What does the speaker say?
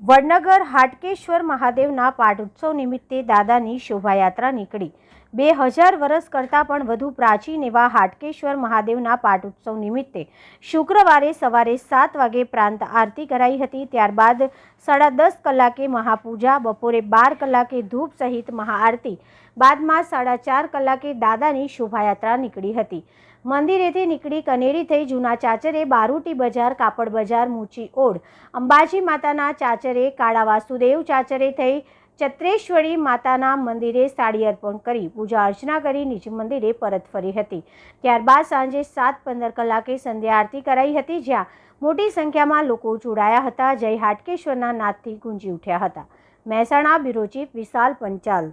વડનગર હાટકેશ્વર મહાદેવના પાટોત્સવ નિમિત્તે દાદાની શોભાયાત્રા નીકળી. બે હજાર વર્ષ કરતાં પણ વધુ પ્રાચીન એવા હાટકેશ્વર મહાદેવના પાટોત્સવ નિમિત્તે શુક્રવારે સવારે સાત વાગે પ્રાંત આરતી કરાઈ હતી. ત્યારબાદ સાડા દસ કલાકે મહાપૂજા, બપોરે બાર કલાકે ધૂપ સહિત મહાઆરતી, બાદમાં સાડા ચાર કલાકે દાદાની શોભાયાત્રા નીકળી હતી. મંદિરેથી નીકળી કનેરી થઈ જૂના ચાચરે બારૂટી બજાર, કાપડ બજાર મૂચી ઓડ અંબાજી માતાના ચાચરે, કાળા વાસુદેવ ચાચરે થઈ ચત્રેશ્વરી માતાના મંદિરે સાડી અર્પણ કરી, પૂજા અર્ચના કરી, નિજ મંદિરે પરત ફરી હતી. ત્યારબાદ સાંજે સાત પંદર કલાકે સંધ્યા આરતી કરાઈ હતી, જ્યાં મોટી સંખ્યામાં લોકો જોડાયા હતા. જય હાટકેશ્વરના નાદથી ગુંજી ઉઠ્યા હતા. Mehsana bureau chief Vishal Panchal